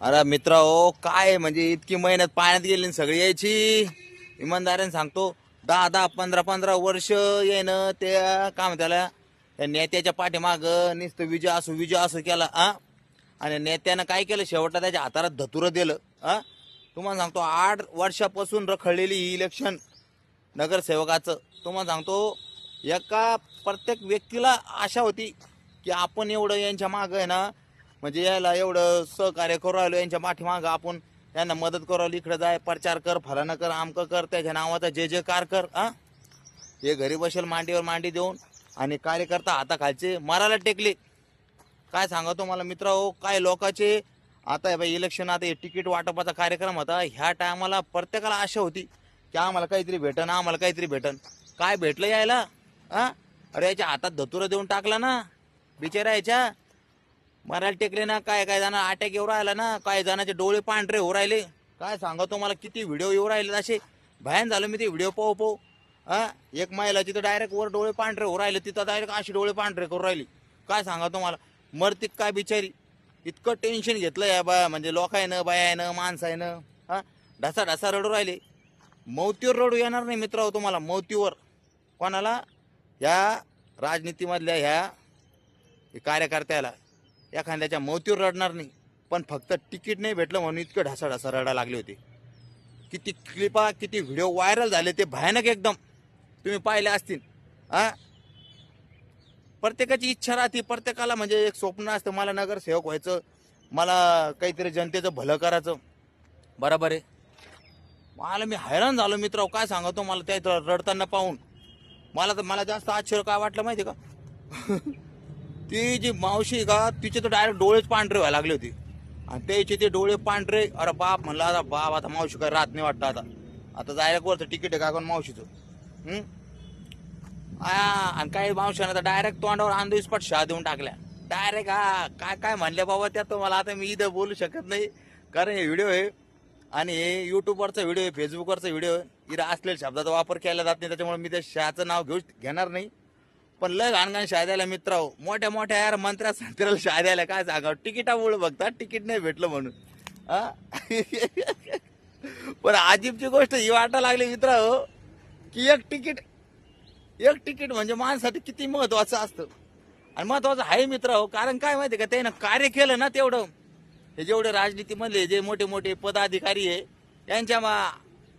अरे मित्र हो काय म्हणजे इतकी मेहनत पाण्यात गेली सगळी यायची? इमानदारीने सांगतो दहा दहा पंधरा पंधरा वर्ष येणं त्या काय म्हणताला त्याला त्या नेत्याच्या पाठीमाग नुसतं विजय असो विजय असं केला आ? आणि नेत्यानं काय केलं? शेवटला त्याच्या हाताला धतुरं दिलं आ? तुम्हाला सांगतो आठ वर्षापासून रखडलेली ही इलेक्शन नगरसेवकाचं. तुम्हाला सांगतो एका प्रत्येक व्यक्तीला आशा होती की आपण एवढं यांच्या मागं आहे ना म्हणजे यायला एवढं सहकार्य करू राहिलो यांच्या पाठीमागं आपण यांना मदत करू राहिलो इकडे जाय प्रचार कर फलानं कर आमकं कर त्याच्या नावाचा जे जे कार कर हा? हे घरी बसेल मांडीवर मांडी देऊन आणि कार्यकर्ता हाताखालचे मराला टेकले. काय सांगा तुम्हाला मित्र हो काय लोकांचे आता हे बाई इलेक्शन आता हे तिकीट वाटपाचा कार्यक्रम होता ह्या टायमाला प्रत्येकाला आशा होती की आम्हाला काहीतरी भेटन आम्हाला काहीतरी भेटन. काय भेटलं यायला? हा? अरे याच्या हातात धतुरं देऊन टाकला ना बिचारा याच्या. मरायला टेकले ना काय काय जण अटॅक येऊ राहिला ना काय जणांचे डोळे पांढरे होऊ राहिले. काय सांगा तुम्हाला किती व्हिडिओ येऊ राहिले असे. भयान झालं मी ते व्हिडिओ पाहू पाहू. हा? एक महिला तिथं डायरेक्ट वर डोळे पांढरे होऊ राहिले तिथं डायरेक्ट अशी डोळे पांढरे करू राहिली. काय सांगा तुम्हाला? मरती काय बिचारी? इतकं टेन्शन घेतलं या बा म्हणजे लोकायनं बायानं माणसायनं. हा? ढसा ढसा रडू राहिले. मौतीवर रडू येणार नाही मित्र हो तुम्हाला मौतीवर. कोणाला? ह्या राजनीतीमधल्या ह्या हे कार्यकर्त्याला. एखाद्याच्या मौतीवर रडणार नाही. पण फक्त तिकीट नाही भेटलं म्हणून इतकं ढासा ढासा रडा लागले होते. किती क्लिपा किती व्हिडिओ व्हायरल झाले ते भयानक एकदम. तुम्ही पाहिले असतील. हा? प्रत्येकाची इच्छा राहते. प्रत्येकाला म्हणजे एक स्वप्न असतं मला नगरसेवक व्हायचं मला काहीतरी जनतेचं भलं करायचं. बरोबर आहे? मला मी हैराण झालो मित्र काय सांगतो मला त्या रडताना पाहून. मला तर मला जास्त आश्चर्य काय वाटलं माहिती का? ती जी मावशी का तिचे तर डायरेक्ट डोळेच पांढरे व्हायला लागले होते. आणि त्याचे ते डोळे पांढरे अरे बाप म्हणला आता बाप आता मावशी काय राहत नाही वाटतं आता. आता डायरेक्ट वरचं तिकीट आहे का मावशीचं? आ, आणि काही मावशानं तर डायरेक्ट तोंडावर आंधळीस्पट शहा देऊन टाकल्या. डायरेक्ट हा काय काय म्हणले बाबा त्यात मला आता मी इथं बोलू शकत नाही. कारण हे व्हिडिओ आहे आणि हे युट्यूबवरचा व्हिडिओ आहे फेसबुकवरचा व्हिडिओ आहे. इथं असलेल्या शब्दाचा वापर केला जात नाही त्याच्यामुळे मी त्या शहाचं नाव घेऊ घेणार नाही. पण लय घाणघाण शाळा द्यायला मित्र हो. मोठ्या मोठ्या यार मंत्र्या संत्र्याला शाळा द्यायला काय सांगा तिकिटामुळे बघतात तिकीट नाही भेटलं म्हणून. पण अजिबची गोष्ट ही वाटा लागली मित्र हो, की एक तिकीट एक तिकीट म्हणजे माणसाठी किती महत्वाचं असतं. आणि महत्वाचं आहे मित्र हो कारण काय माहिती का त्यानं कार्य केलं ना तेवढं. हे जेवढे राजनीतीमधले जे मोठे मोठे पदाधिकारी आहे यांच्या मा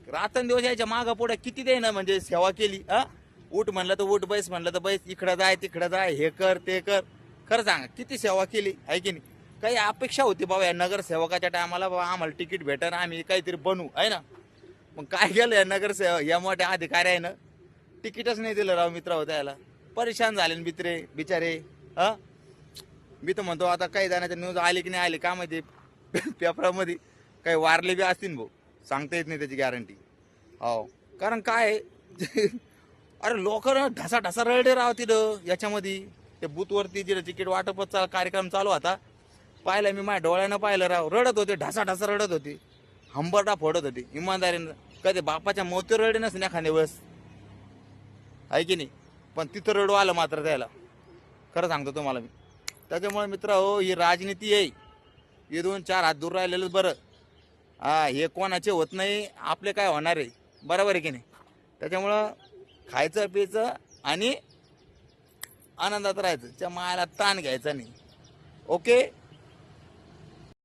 रात्रंदिवस याच्या मागं पुढे किती त्यानं म्हणजे सेवा केली हा? उठ म्हणलं तर उठ बैस म्हणलं तर बैस इकडं जाय तिकडं जाय हे कर ते कर. खरं सांगा किती सेवा केली आहे की नाही? काही अपेक्षा होती बाबा या नगरसेवकाच्या टायमाला बाबा आम्हाला तिकीट भेटन आम्ही काहीतरी बनू आहे ना? मग काय केलं या नगरसेवक या मोठ्या अधिकाऱ्यानं? तिकीटच नाही दिलं राव मित्र होता याला परेशान झाले ना मित्रे बिचारे हा? मी तर म्हणतो आता काही जणांच्या न्यूज आली की नाही आली का माहिती? पेपरामध्ये काही वारले बी असतील भाऊ. सांगता येत नाही त्याची गॅरंटी हो. कारण काय आहे, अरे लोक ढसा ढसा रडे राव तिथं. याच्यामध्ये ते बूथवरती जिथं तिकीट वाटपचा कार्यक्रम चालू होता पाहिलं मी माझ्या डोळ्यानं पाहिलं राव. रडत होते ढसा ढसा रडत होते. हंबरटा फोडत होती. इमानदारीनं. कधी बापाच्या मोती रडे नसते एखाद्या वेळेस. आहे की नाही? पण तिथं रडू आलं मात्र त्याला. खरं सांगतो तुम्हाला मी. त्याच्यामुळे मित्र हो ही राजनीती आहे. हे दोन चार हात दूर राहिलेलं बरं. हा हे कोणाचे होत नाही आपले काय होणार आहे? बरोबर आहे की नाही? त्याच्यामुळं खायचं प्यायचं आणि आनंदात राहायचं. त्या मायाला ताण घ्यायचा नाही. ओके